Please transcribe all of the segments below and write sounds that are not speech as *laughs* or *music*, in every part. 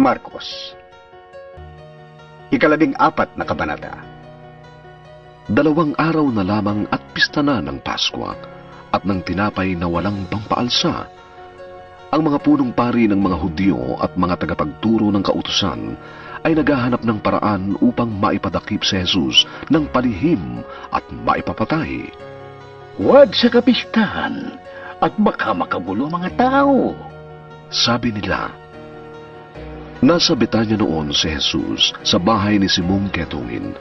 Marcos. Ikalabing apat na kabanata. Dalawang araw na lamang at pista na ng Pasko at ng tinapay na walang pampaalsa. Ang mga punong pari ng mga Hudyo at mga tagapagturo ng kautusan ay naghahanap ng paraan upang maipadakip si Jesus ng palihim at maipapatay. Huwag sa kapistahan at baka makagulo mga tao. Sabi nila, Nasa Betanya noon si Jesus sa bahay ni Simong Ketungin.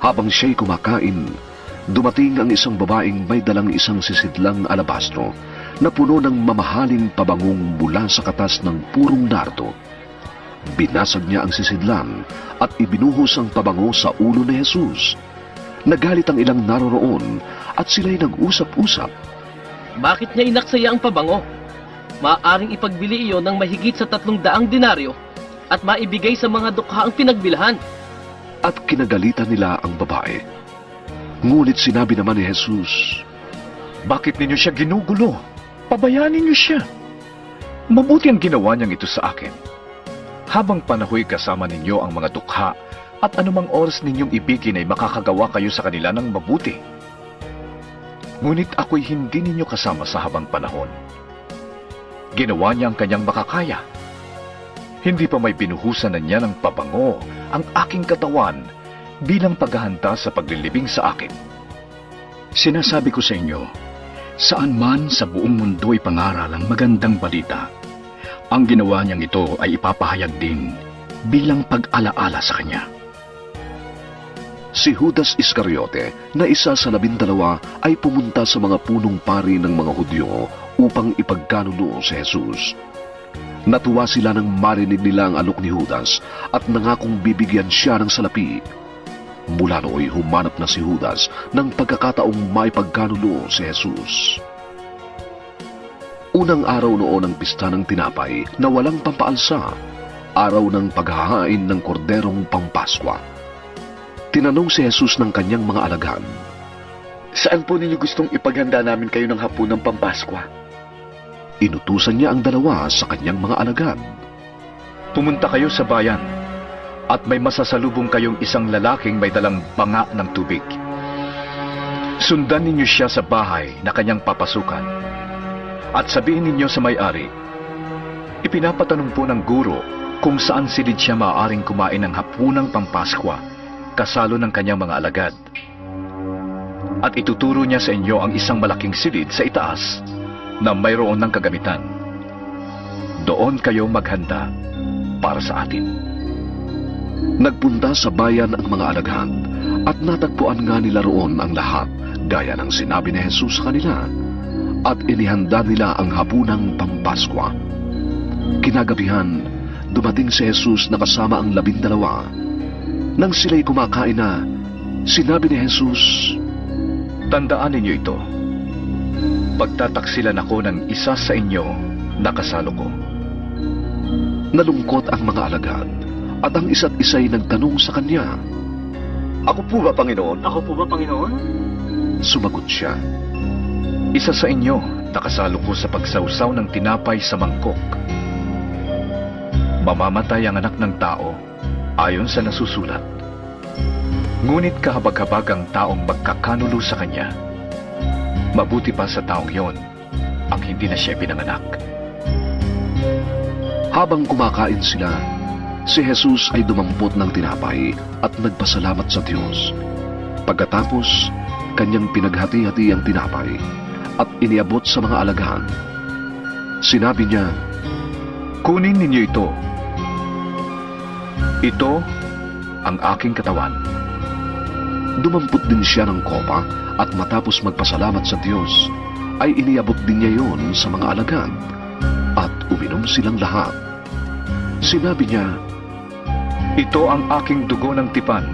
Habang siya'y kumakain, dumating ang isang babaeng may dalang isang sisidlang alabastro na puno ng mamahaling pabangong mula sa katas ng purong nardo. Binasag niya ang sisidlan at ibinuhos ang pabango sa ulo ni Jesus. Nagalit ang ilang naroroon at sila'y nag-usap-usap. Bakit niya inaksaya ang pabango? Maaring ipagbili iyon ng mahigit sa tatlong daang denaryo at maibigay sa mga dukha ang pinagbilhan. at kinagalitan nila ang babae. Ngunit sinabi naman ni Jesus, Bakit ninyo siya ginugulo? Pabayaanin niyo siya. Mabuti ang ginawa niyang ito sa akin. Habang panahoy kasama ninyo ang mga dukha at anumang oras ninyong ibigin ay makakagawa kayo sa kanila ng mabuti. Ngunit ako'y hindi ninyo kasama sa habang panahon. Ginawa niya ang kanyang makakaya. Hindi pa may binuhusan na niya ng pabango ang aking katawan bilang paghahanda sa paglilibing sa akin. Sinasabi ko sa inyo, saan man sa buong mundo ay pangaral ang magandang balita. Ang ginawa niyang ito ay ipapahayag din bilang pag-alaala sa kanya. si Judas Iscariote na isa sa labindalawa ay pumunta sa mga punong pari ng mga Hudyo upang ipagkanuno si Jesus. Natuwa sila nang marinig nila ang alok ni Judas at nangakong bibigyan siya ng salapi. Mula nooy humanap na si Judas ng pagkakataong maipagkanuno si Jesus. Unang araw noon ng pista ng tinapay na walang pampaalsa, araw ng paghahain ng korderong pampaskwa. Tinanong si Jesus ng kanyang mga alagad, Saan po ninyo gustong ipaghanda namin kayo ng hapon ng Pampaskwa? Inutusan niya ang dalawa sa kanyang mga alagad. Pumunta kayo sa bayan at may masasalubong kayong isang lalaking may dalang banga ng tubig. Sundan ninyo siya sa bahay na kanyang papasukan at sabihin ninyo sa may-ari, ipinapatanong po ng guro kung saan silid siya maaaring kumain ng hapunang pampaskwa kasalo ng kanyang mga alagad. At ituturo niya sa inyo ang isang malaking silid sa itaas na mayroon ng kagamitan. Doon kayo maghanda para sa atin. Nagpunta sa bayan ang mga alagad at natagpuan nga nila roon ang lahat gaya ng sinabi ni Jesus kanila at inihanda nila ang hapunang pampaskwa. Kinagabihan, dumating si Jesus na kasama ang labindalawa. Nang sila'y kumakain na, sinabi ni Jesus, Tandaan ninyo ito. Pagtataksilan ako ng isa sa inyo na kasalo ko. nalungkot ang mga alagad at ang isa't isa'y nagtanong sa kanya. Ako po ba, Panginoon? Ako po ba, Panginoon? Sumagot siya, Isa sa inyo nakasalo ko sa pagsawsaw ng tinapay sa mangkok. Mamamatay ang anak ng tao ayon sa nasusulat. Ngunit kahabag-habag ang taong magkakanulo sa kanya. Mabuti pa sa taong yon ang hindi na siya pinanganak. Habang kumakain sila, si Jesus ay dumampot ng tinapay at nagpasalamat sa Diyos. Pagkatapos, kanyang pinaghati-hati ang tinapay at iniabot sa mga alagahan. Sinabi niya, Kunin ninyo ito. Ito ang aking katawan. dumampot din siya ng kopa at matapos magpasalamat sa Diyos, ay iniabot din niya yon sa mga alagad at uminom silang lahat. Sinabi niya, Ito ang aking dugo ng tipan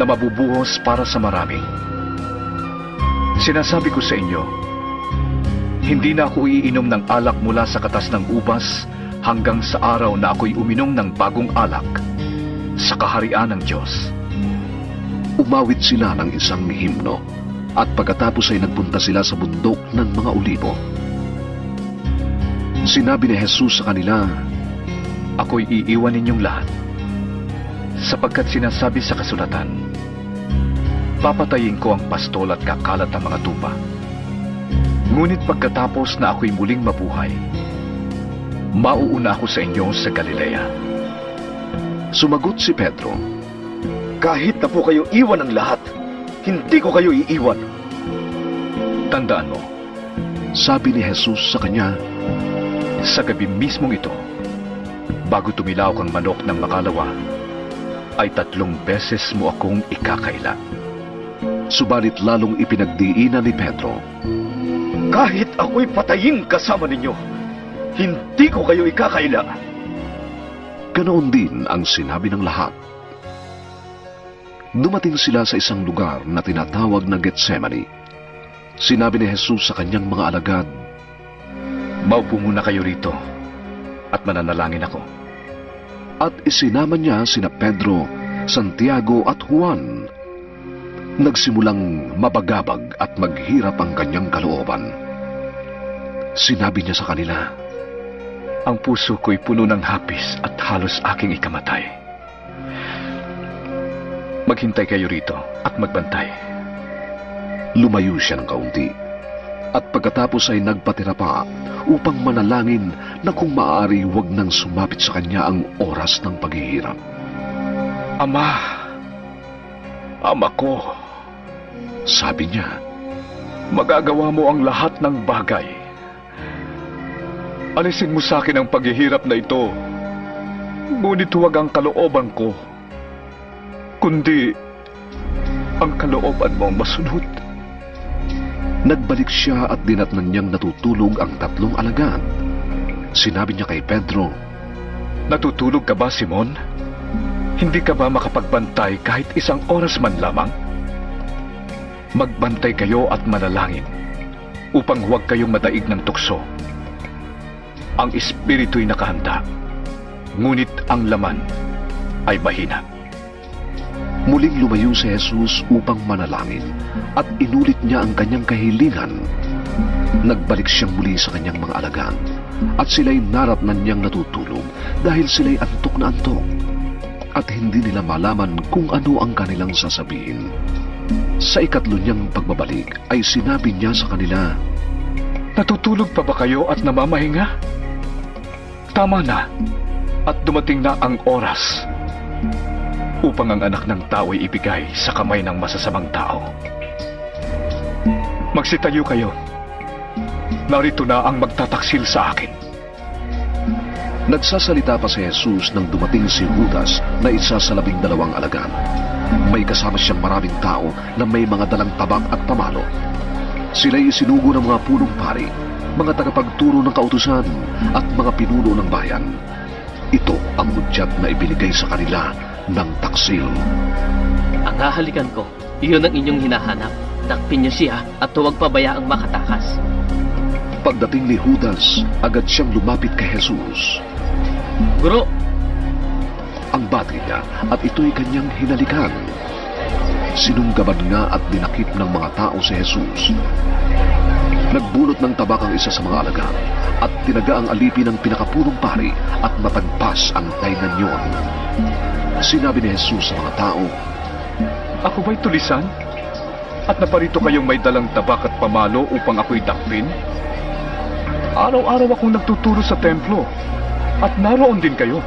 na mabubuhos para sa marami. Sinasabi ko sa inyo, hindi na ako iinom ng alak mula sa katas ng ubas hanggang sa araw na ako'y uminom ng bagong alak sa kaharian ng Diyos. Umawit sila ng isang himno at pagkatapos ay nagpunta sila sa bundok ng mga ulibo. Sinabi ni Jesus sa kanila, ako'y iiwan ninyong lahat. Sapagkat sinasabi sa kasulatan, papatayin ko ang pastol at kakalat ang mga tupa. Ngunit pagkatapos na ako'y muling mabuhay, mauuna ako sa inyo sa Galilea. Sumagot si Pedro. Kahit na po kayo iwan ng lahat, hindi ko kayo iiwan. Tandaan mo, Sabi ni Jesus sa kanya, sa gabi mismong ito, bago tumilaw kang manok ng makalawa, ay tatlong beses mo akong ikakaila. subalit lalong ipinagdiinan ni Pedro. Kahit ako'y patayin kasama ninyo, hindi ko kayo ikakaila. Ganoon din ang sinabi ng lahat. Dumating sila sa isang lugar na tinatawag na Getsemani. Sinabi ni Jesus sa kanyang mga alagad, Maupo muna kayo rito at mananalangin ako. at isinama niya sina Pedro, Santiago at Juan. Nagsimulang mabagabag at maghirap ang kanyang kalooban. Sinabi niya sa kanila, Ang puso ko'y puno ng hapis at halos aking ikamatay. Maghintay kayo rito at magbantay. lumayo siya ng kaunti. At pagkatapos ay nagpatira pa upang manalangin na kung maaari huwag nang sumapit sa kanya ang oras ng paghihirap. Ama! Ama ko, Sabi niya, magagawa mo ang lahat ng bagay. Alisin mo sa akin ang paghihirap na ito. Ngunit huwag ang kalooban ko, kundi ang kalooban mo ang masunod. Nagbalik siya at dinatnan niyang natutulog ang tatlong alagad. Sinabi niya kay Pedro, Natutulog ka ba, Simon? Hindi ka ba makapagbantay kahit isang oras man lamang? Magbantay kayo at manalangin upang huwag kayong madaig ng tukso. Ang espiritu'y nakahanda, ngunit ang laman ay mahina. Muling lumayo si Jesus upang manalangin at inulit niya ang kanyang kahilingan. Nagbalik siyang muli sa kanyang mga alagad at sila'y naratnan niyang natutulog dahil sila'y antok na antok at hindi nila malaman kung ano ang kanilang sasabihin. Sa ikatlo niyang pagbabalik ay sinabi niya sa kanila, Natutulog pa ba kayo at namamahinga? Tama na at dumating na ang oras upang ang anak ng tao ay ibigay sa kamay ng masasamang tao. Magsitayo kayo. Narito na ang magtataksil sa akin. Nagsasalita pa si Jesus nang dumating si Judas na isa sa labing dalawang alagad. May kasama siyang maraming tao na may mga dalang tabak at pamalo. Sila'y isinugo ng mga punong pari, mga tagapagturo ng kautusan at mga pinuno ng bayan. Ito ang mudyat na ibinigay sa kanila ng taksil. Ang hahalikan ko, iyon ang inyong hinahanap. Dakpin niyo siya at huwag pabayaang makatakas. Pagdating ni Judas, agad siyang lumapit kay Jesus. Guro, ang bagay niya at ito'y kanyang hinalikan. Sinunggaban nga at dinakip ng mga tao si Jesus. Nagbunot ng tabak ang isa sa mga alaga at tinaga ang alipi ng pinakapunong pari at napagpas ang kainan yun. Sinabi ni Jesus sa mga tao, Ako ba'y tulisan? At naparito kayong may dalang tabak at pamalo upang ako'y dakpin? Araw-araw akong nagtuturo sa templo at naroon din kayo.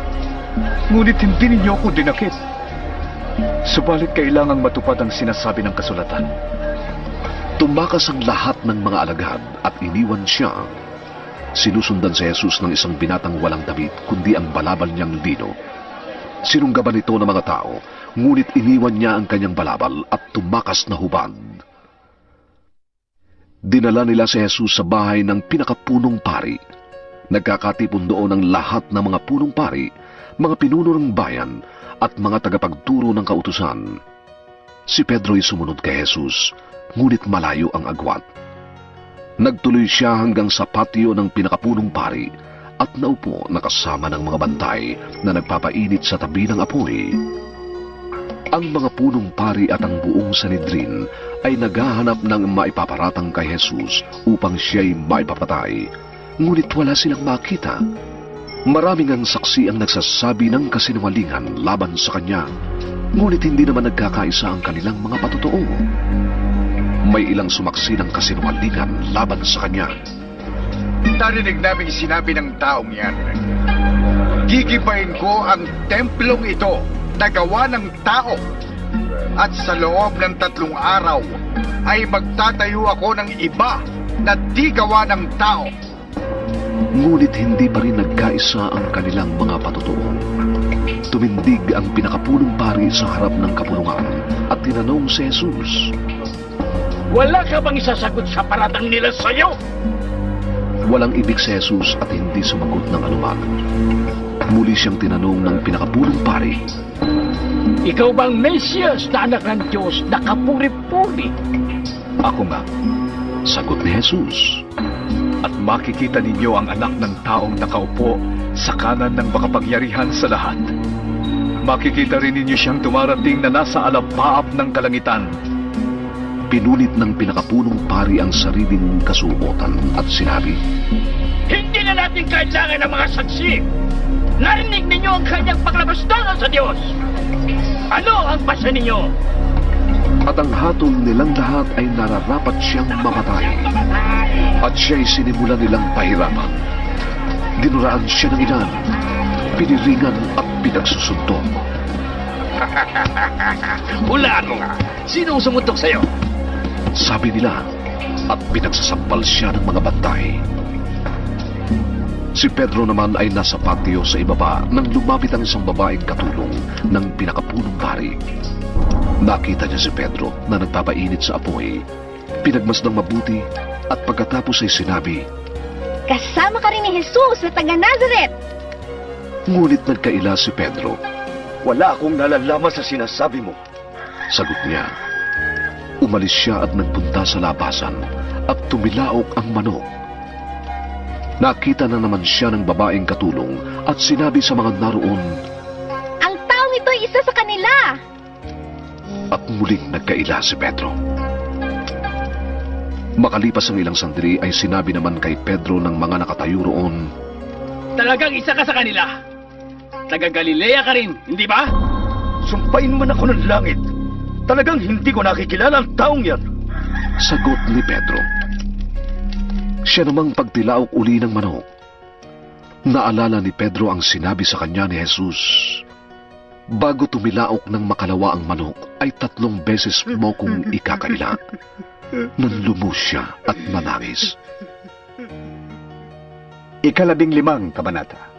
Ngunit hindi ninyo ako dinakit. Subalit kailangang matupad ang sinasabi ng kasulatan. Tumakas ang lahat ng mga alagad at iniwan siya. Sinusundan si Jesus ng isang binatang walang damit kundi ang balabal niyang lino. Sinunggaban ito ng mga tao, ngunit iniwan niya ang kanyang balabal at tumakas na hubad. Dinala nila si Jesus sa bahay ng pinakapunong pari. Nagkakatipon doon ang lahat ng mga punong pari, mga pinuno ng bayan at mga tagapagturo ng kautusan. Si Pedro'y sumunod kay Jesus, ngunit malayo ang agwat. Nagtuloy siya hanggang sa patio ng pinakapunong pari at naupo nakasama ng mga bantay na nagpapainit sa tabi ng apoy. Ang mga punong pari at ang buong Sanedrin ay naghahanap ng maipaparatang kay Jesus upang siya'y maipapatay, ngunit wala silang makita. Maraming ang saksi ang nagsasabi ng kasinungalingan laban sa kanya, ngunit hindi naman nagkakaisa ang kanilang mga patotoo. May ilang sumaksi ng kasinungalingan laban sa kanya. Narinig naming sinabi ng taong yan. Gigibayin ko ang templong ito na gawa ng tao. At sa loob ng tatlong araw ay magtatayo ako ng iba na di gawa ng tao. Ngunit hindi pa rin nagkaisa ang kanilang mga patotoo. Tumindig ang pinakapulong pari sa harap ng kapulungan at tinanong si Jesus. Wala ka bang isasagot sa paratang nila sa'yo? Walang ibig si Jesus at hindi sumagot ng anuman. Muli siyang tinanong ng pinakapulong pari. Ikaw bang Mesias na anak ng Diyos na kapuri-puri? Ako nga, Sagot ni Jesus. at makikita ninyo ang anak ng taong nakaupo sa kanan ng makapangyarihan sa lahat. Makikita rin ninyo siyang dumarating na nasa alapaap ng kalangitan. Pinunit ng pinakapulong pari ang sariling kasuotan at sinabi, Hindi na natin kailangan ng mga saksi. Narinig ninyo ang kanyang paglabasdangan sa Diyos. Ano ang basa ninyo? at ang hatol nilang lahat ay nararapat siyang mamatay. At siya'y sinimulan nilang pahirapan. Dinuraan siya ng ilan, piniringan at pinagsusuntok. *laughs* Hulaan mo nga. Sinong sumutok sa'yo? Sabi nila, at pinagsasampal siya ng mga bantay. Si Pedro naman ay nasa patio sa ibaba nang lumapit ang isang babaeng katulong ng pinakapulong pari. Nakita niya si Pedro na nagpapainit sa apoy. Pinagmasdang mabuti at pagkatapos ay sinabi, Kasama ka rin ni Jesus na taga Nazareth. ngunit nagkaila si Pedro. Wala akong nalalaman sa sinasabi mo. Sagot niya. Umalis siya at nagpunta sa labasan at tumilaok ang manok. Nakita na naman siya ng babaeng katulong at sinabi sa mga naroon Ang taong ito ay isa sa kanila. at muling nagkaila si Pedro. Makalipas ang ilang sandali ay sinabi naman kay Pedro ng mga nakatayo roon, Talagang isa ka sa kanila. Taga Galilea ka rin, hindi ba? Sumpain man ako ng langit. Talagang hindi ko nakikilala ang taong yan. Sagot ni Pedro. Siya namang pagtilaok uli ng manok. Naalala ni Pedro ang sinabi sa kanya ni Jesus. Bago tumilaok ng makalawa ang manok, ay tatlong beses mo kong ikakaila. Nanlumos siya at nanangis. Ikalabing limang kabanata.